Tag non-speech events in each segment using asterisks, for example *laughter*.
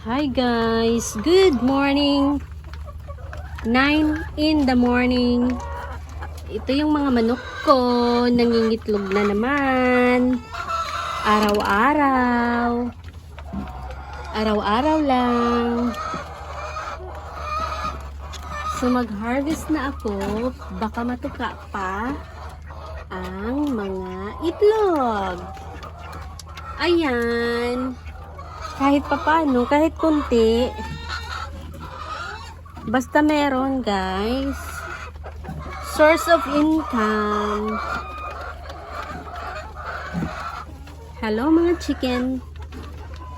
Hi guys, good morning. 9 in the morning. Ito yung mga manok ko, nangingitlog na naman. Araw-araw. Araw-araw lang. So mag-harvest na ako, baka matuka pa ang mga itlog. Ayan kahit papano, kahit kunti. Basta meron, guys. Source of income. Hello, mga chicken.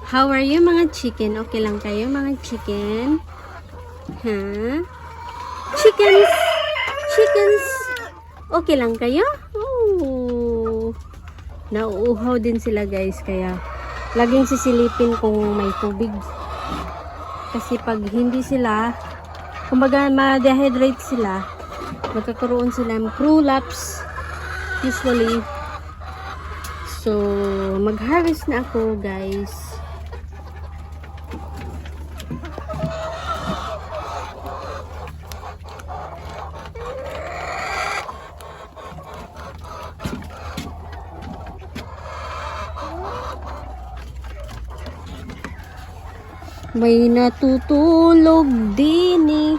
How are you, mga chicken? Okay lang kayo, mga chicken? Ha? Chickens! Chickens! Okay lang kayo? Oh. Nauuhaw din sila, guys, kaya laging sisilipin kung may tubig. Kasi pag hindi sila, kumbaga ma-dehydrate sila, magkakaroon sila ng prolapse usually. So, mag-harvest na ako guys. May natutulog din eh.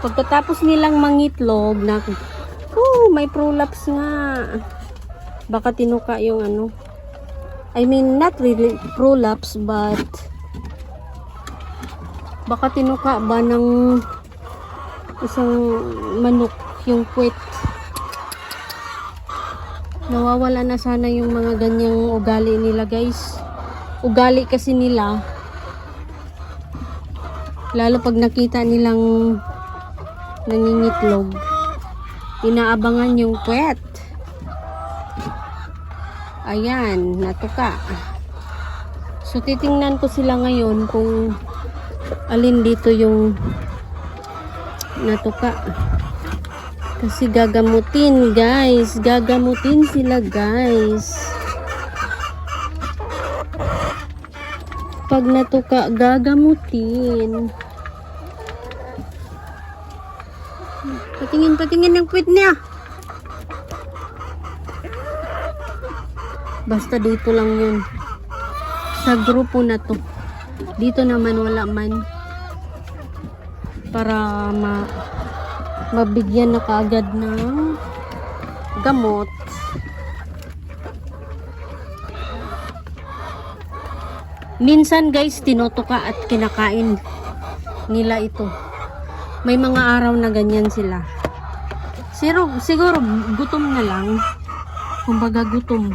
Pagkatapos nilang mangitlog na oh, may prolapse nga. Baka tinuka yung ano. I mean, not really prolapse, but baka tinuka ba ng isang manok yung puwet. Nawawala na sana yung mga ganyang ugali nila, guys. Ugali kasi nila, Lalo pag nakita nilang nangingitlog, inaabangan yung puwet. Ayan, natuka. So, titingnan ko sila ngayon kung alin dito yung natuka. Kasi gagamutin, guys. Gagamutin sila, guys. Pag natuka, gagamutin. Patingin, patingin ng puwit niya. Basta dito lang yun. Sa grupo na to. Dito naman wala man. Para ma mabigyan na kaagad ng gamot. Minsan guys, tinutuka at kinakain nila ito. May mga araw na ganyan sila. Siguro, siguro gutom na lang. Kumbaga gutom.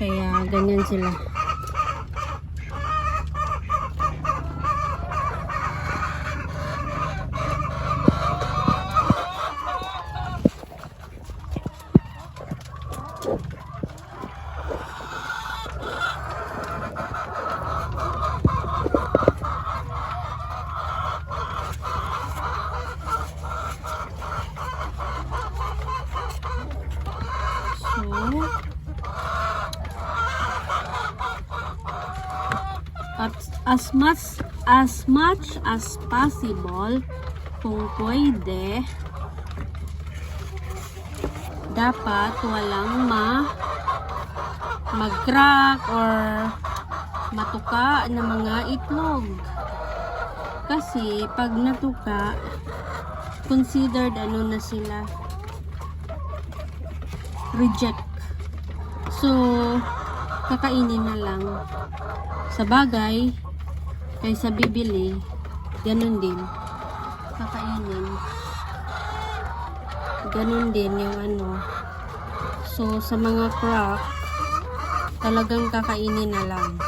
Kaya ganyan sila. As much as much as possible kung pwede dapat walang ma mag-crack or matuka ng mga itlog kasi pag natuka considered ano na sila reject. So, kakainin na lang. Sa bagay, kaysa bibili, ganun din. Kakainin. Ganun din yung ano. So, sa mga crack, talagang kakainin na lang.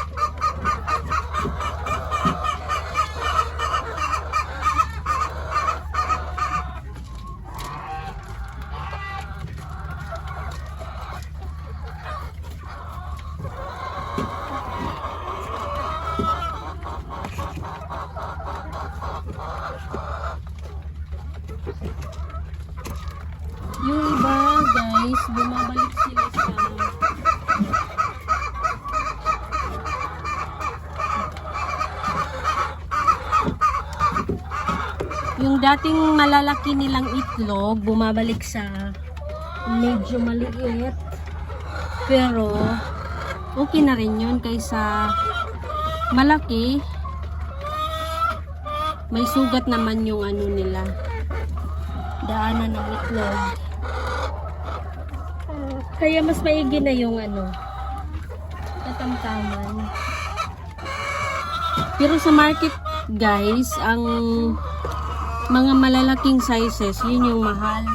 Yung iba, guys, bumabalik sila sa dating malalaki nilang itlog, bumabalik sa medyo maliit. Pero, okay na rin yun kaysa malaki. May sugat naman yung ano nila. Daanan ng itlog. Kaya mas maigi na yung ano, katamtaman. Pero sa market, guys, ang mga malalaking sizes, yun yung mahal.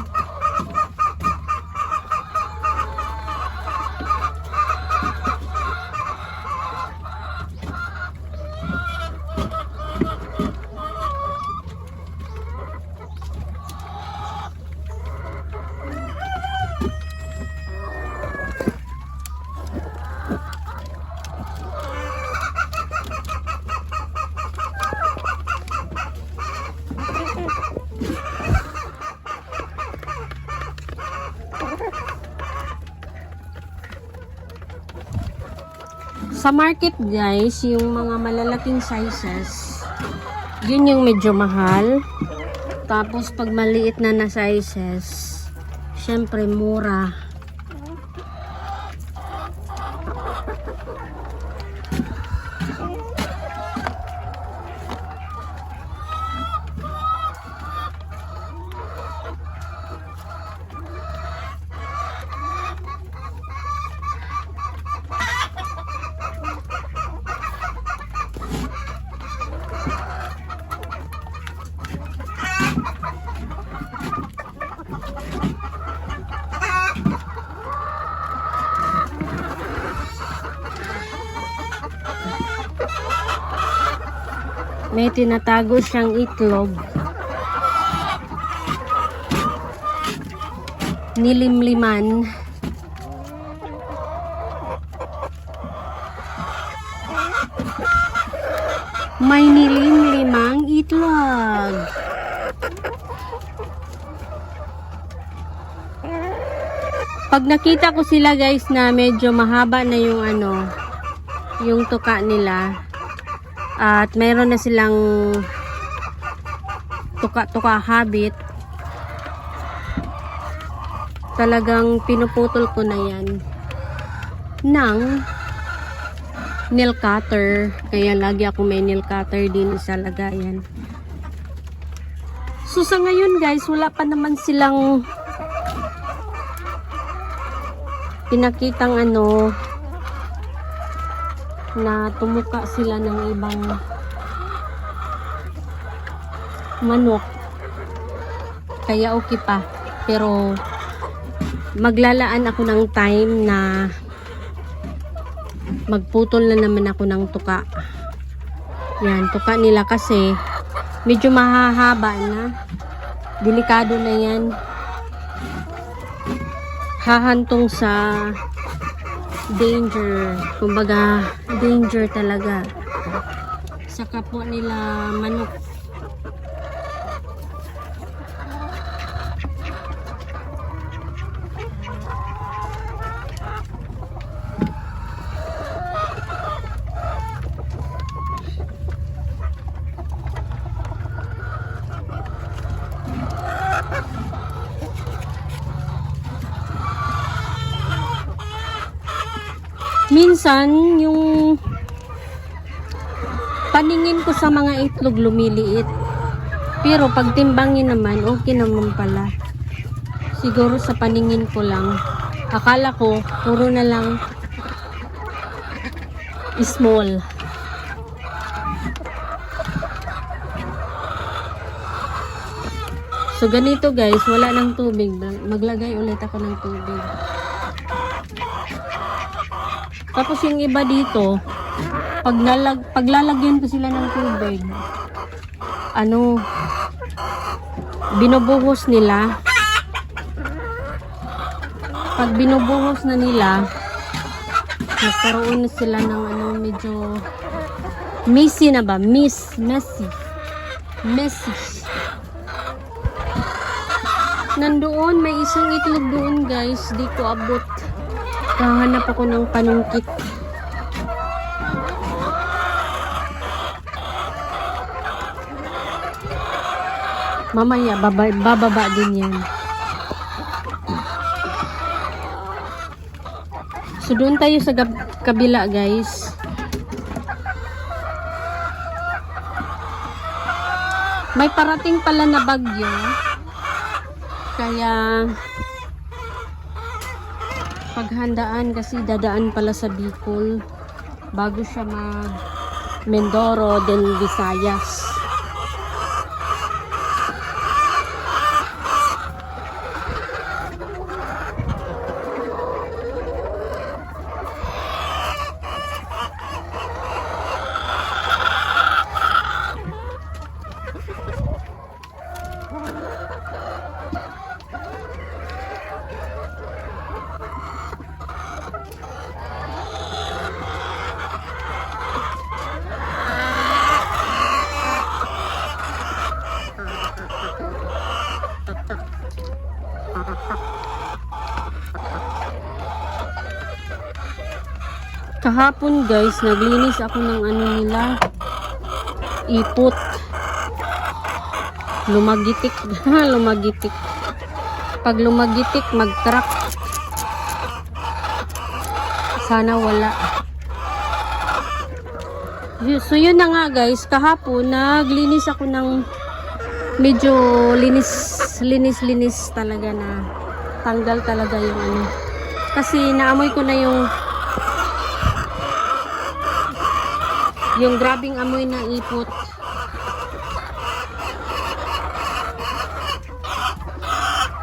Sa market guys, yung mga malalaking sizes, yun yung medyo mahal. Tapos pag maliit na na sizes, syempre mura. May tinatago siyang itlog. Nilimliman. May nilimlimang itlog. Pag nakita ko sila guys na medyo mahaba na yung ano, yung tuka nila, at mayroon na silang tuka-tuka habit. Talagang pinuputol ko na yan ng nail cutter. Kaya lagi ako may nail cutter din sa lagayan. So sa ngayon guys, wala pa naman silang pinakitang ano na tumuka sila ng ibang manok. Kaya okay pa. Pero maglalaan ako ng time na magputol na naman ako ng tuka. Yan, tuka nila kasi medyo mahahaba na. Delikado na yan. Hahantong sa danger. Kumbaga, danger talaga. Sa kapwa nila manok. Minsan, yung paningin ko sa mga itlog lumiliit. Pero pag timbangin naman, okay naman pala. Siguro sa paningin ko lang. Akala ko, puro na lang small. So, ganito guys, wala ng tubig. Maglagay ulit ako ng tubig. Tapos yung iba dito, pag nalag, paglalagyan ko sila ng tubig, ano, binubuhos nila. Pag binubuhos na nila, nagkaroon na sila ng ano, medyo messy na ba? Miss, messy. Messy. Nandoon, may isang itlog doon guys. Di ko abot. Kahanap ako ng panungkit. Mamaya, baba, bababa din yan. So, doon tayo sa kabila, guys. May parating pala na bagyo. Kaya, paghandaan kasi dadaan pala sa Bicol bago siya mag Mindoro, then Visayas. Kahapon guys, naglinis ako ng ano nila, ipot. Lumagitik, *laughs* lumagitik. Pag lumagitik, mag-crack. Sana wala. So yun na nga guys, kahapon naglinis ako ng medyo linis, linis, linis talaga na tanggal talaga yung ano. Kasi naamoy ko na yung yung grabing amoy ng ipot.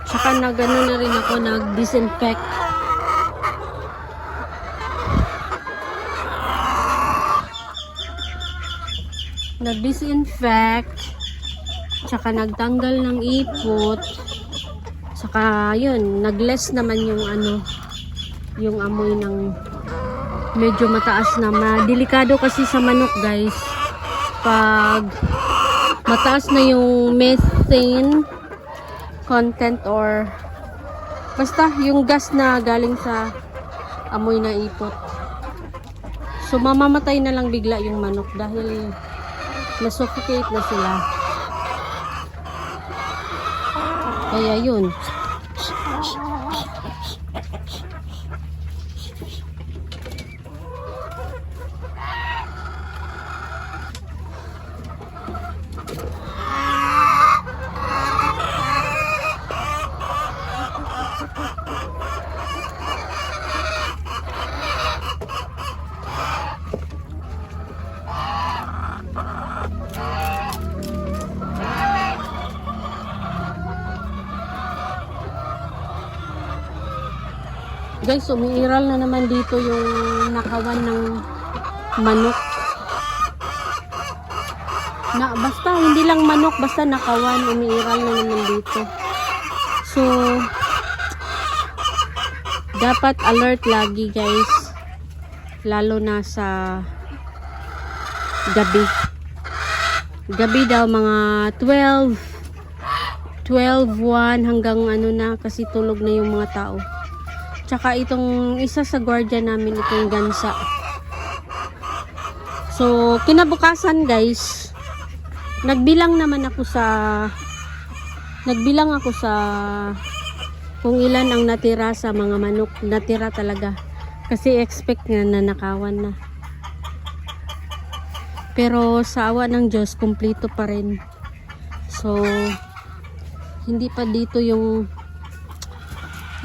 Tsaka nag ano na rin ako, nag-disinfect. Nag-disinfect. Tsaka nagtanggal ng ipot. Tsaka yun, nag-less naman yung ano, yung amoy ng medyo mataas na. Delikado kasi sa manok guys. Pag mataas na yung methane content or basta yung gas na galing sa amoy na ipot. So mamamatay na lang bigla yung manok dahil na-suffocate na sila. Kaya yun. Guys, umiiral na naman dito yung nakawan ng manok. Na, basta, hindi lang manok, basta nakawan, umiiral na naman dito. So, dapat alert lagi guys. Lalo na sa gabi. Gabi daw mga 12, 12, 1 hanggang ano na kasi tulog na yung mga tao. Tsaka itong isa sa gwardiya namin itong gansa. So, kinabukasan guys, nagbilang naman ako sa nagbilang ako sa kung ilan ang natira sa mga manok. Natira talaga. Kasi expect nga na nakawan na. Pero sa awa ng Diyos, kumpleto pa rin. So, hindi pa dito yung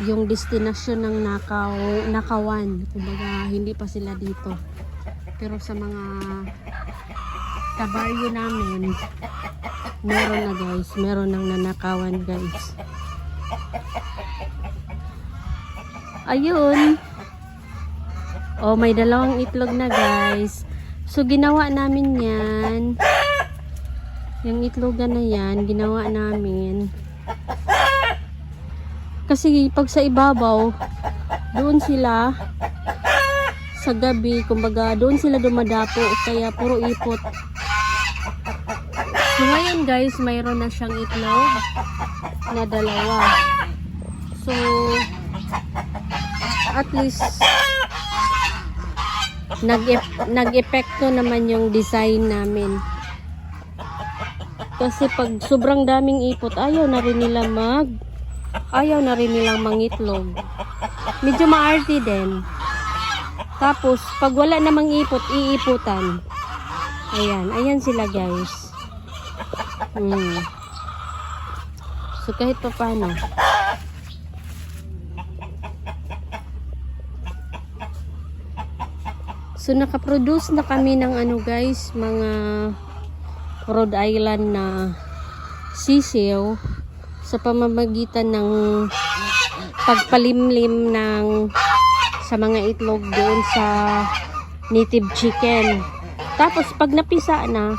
yung destinasyon ng nakaw, nakawan. Kumbaga, hindi pa sila dito. Pero sa mga kabaryo namin, meron na guys. Meron ng nanakawan guys. Ayun. Oh, may dalawang itlog na guys. So, ginawa namin yan. Yung itlogan na yan, ginawa namin. Kasi pag sa ibabaw, doon sila sa gabi, kumbaga doon sila dumadapo, kaya puro ipot. So ngayon guys, mayroon na siyang itlog na dalawa. So, at least nag nag-epekto naman yung design namin. Kasi pag sobrang daming ipot, ayaw na rin nila mag ayaw na rin nilang mangitlog. Medyo maarte din. Tapos, pag wala namang ipot, iiputan. Ayan, ayan sila guys. Hmm. So, kahit pa paano. So, nakaproduce na kami ng ano guys, mga Rhode Island na sisiw sa pamamagitan ng pagpalimlim ng sa mga itlog doon sa native chicken. Tapos pag napisa na,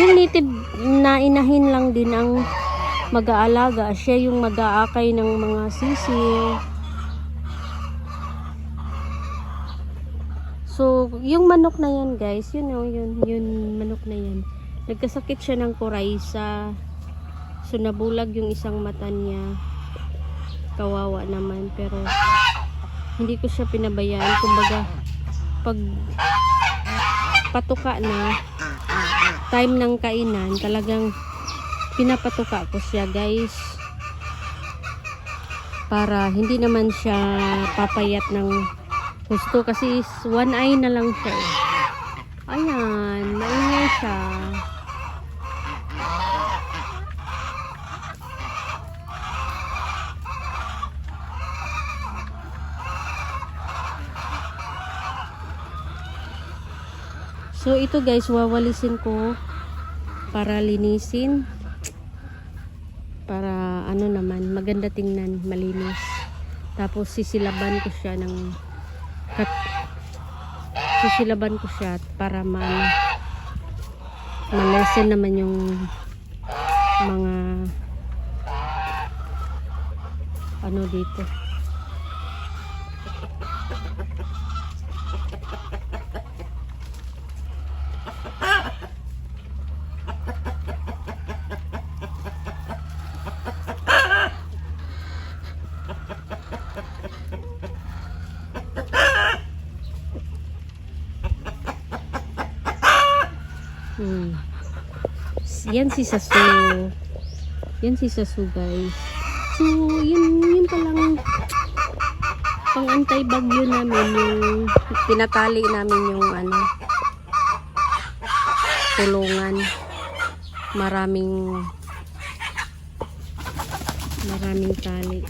yung native na inahin lang din ang mag-aalaga. Siya yung mag-aakay ng mga sisiw. So, yung manok na yan guys, yun know, yun, yun manok na yan. Nagkasakit siya ng kuraysa. So, nabulag yung isang mata niya. Kawawa naman. Pero, hindi ko siya pinabayaan. Kumbaga, pag patuka na, time ng kainan, talagang pinapatuka ko siya guys. Para hindi naman siya papayat ng gusto kasi is one eye na lang siya. eh. Ayan, maingay siya. So ito guys, wawalisin ko para linisin. Para ano naman, maganda tingnan, malinis. Tapos sisilaban ko siya ng kat sisilaban ko siya para ma malesen naman yung mga ano dito. Hmm. Yan si Sasu. Yan si Sasu, guys. So, yun, yun palang pang anti-bagyo namin yung tinatali namin yung ano tulungan maraming maraming tali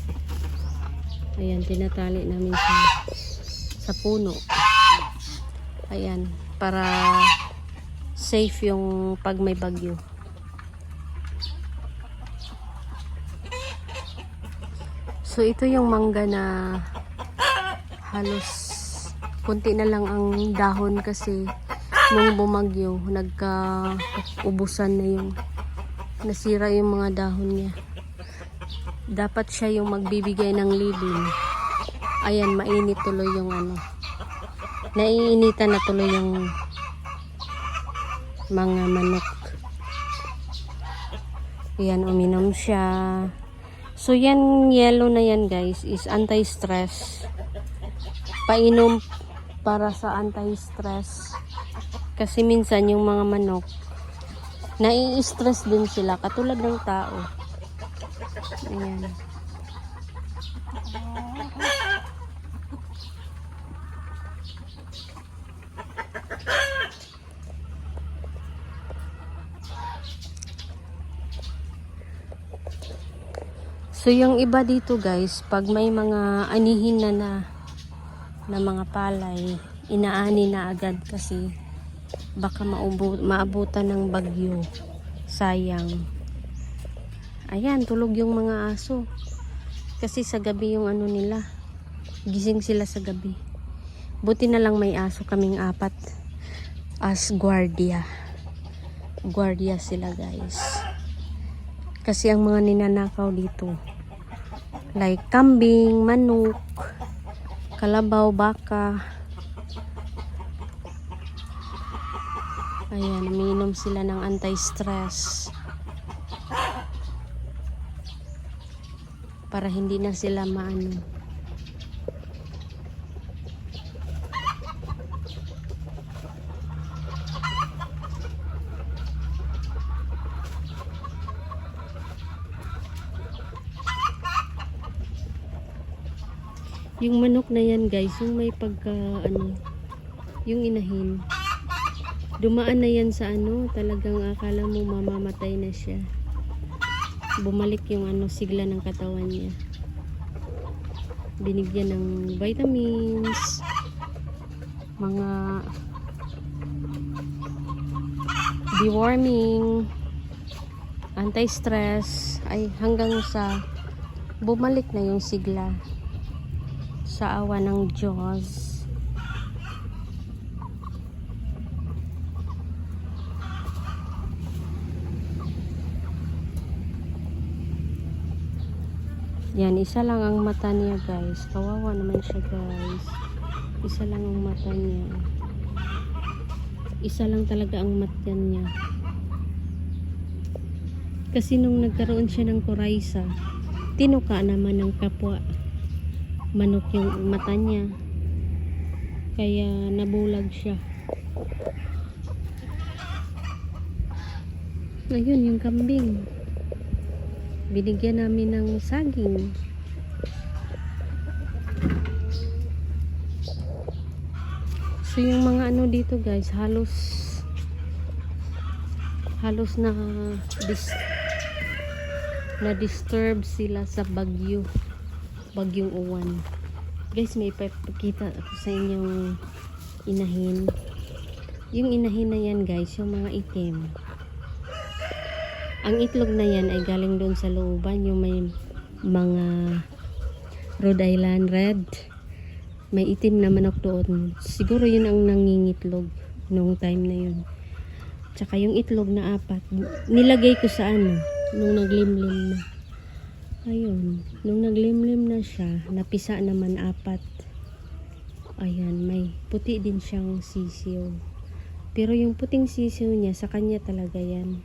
ayan tinatali namin sa sa puno ayan para safe yung pag may bagyo. So ito yung mangga na halos kunti na lang ang dahon kasi nung bumagyo nagka ubusan na yung nasira yung mga dahon niya. Dapat siya yung magbibigay ng libin. Ayan, mainit tuloy yung ano. Naiinitan na tuloy yung mga manok. Yan, uminom siya. So, yan, yellow na yan, guys, is anti-stress. Painom para sa anti-stress. Kasi minsan, yung mga manok, nai-stress din sila, katulad ng tao. Ayan. So yung iba dito guys, pag may mga anihin na na, na mga palay, inaani na agad kasi baka maabutan ng bagyo. Sayang. Ayan, tulog yung mga aso. Kasi sa gabi yung ano nila, gising sila sa gabi. Buti na lang may aso kaming apat as guardia. Guardia sila guys. Kasi ang mga ninanakaw dito, like kambing, manok, kalabaw, baka. Ayan, umiinom sila ng anti-stress. Para hindi na sila maano. Yung manok na yan guys, yung may pagka ano, yung inahin. Dumaan na yan sa ano, talagang akala mo mamamatay na siya. Bumalik yung ano, sigla ng katawan niya. Binigyan ng vitamins, mga deworming, anti-stress, ay hanggang sa bumalik na yung sigla sa awa ng Diyos. Yan, isa lang ang mata niya guys. Kawawa naman siya guys. Isa lang ang mata niya. Isa lang talaga ang mata niya. Kasi nung nagkaroon siya ng kuraysa, tinuka naman ng kapwa manok yung mata niya. Kaya nabulag siya. Ayun, yung kambing. Binigyan namin ng saging. So yung mga ano dito guys, halos halos na dis, na disturb sila sa bagyo. Bagyong uwan. Guys, may ipapakita ako sa inyong inahin. Yung inahin na yan guys, yung mga itim. Ang itlog na yan ay galing doon sa looban, yung may mga Rhode Island Red. May itim na manok doon. Siguro yun ang nangingitlog nung time na yun. Tsaka yung itlog na apat, nilagay ko sa ano, nung naglimlim na. Ayun, nung naglimlim na siya, napisa naman apat. Ayan, may puti din siyang sisiw. Pero yung puting sisiw niya, sa kanya talaga yan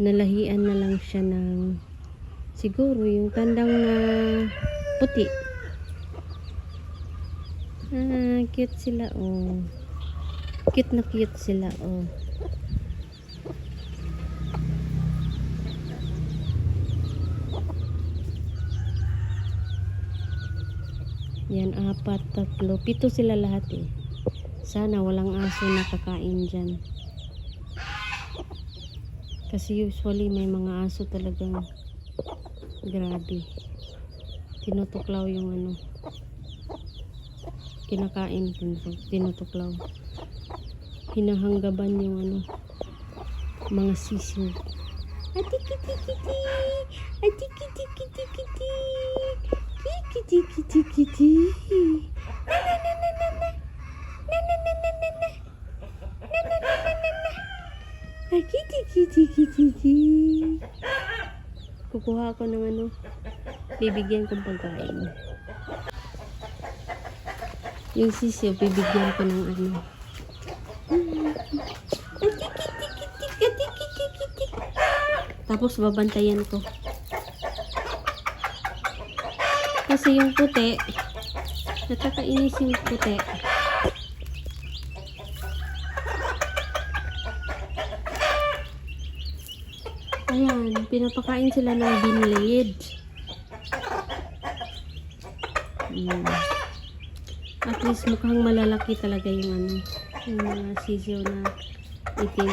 nalahian na lang siya ng siguro yung tandang na puti ah cute sila oh cute na cute sila oh yan apat tatlo pito sila lahat eh sana walang aso na kakain dyan kasi usually may mga aso talagang grabe. Tinutuklaw yung ano. Kinakain tinutu- tinutuklaw. Hinahanggaban yung ano. Mga sisiw. Atikiti-kiti! Atikiti-kiti-kiti! Kikiti-kiti-kiti! Na na na na na na! Na na na na na na! Na na na na na na! Kitty. Kukuha ako ng ano, bibigyan kong pagkain. Yung sisiyo, bibigyan ko ng ano. Tapos babantayan ko. Kasi yung puti, nakakainis yung puti. Ayan, pinapakain sila ng binlid. Mm. At least mukhang malalaki talaga yung ano, yung mga sisiyo na itim.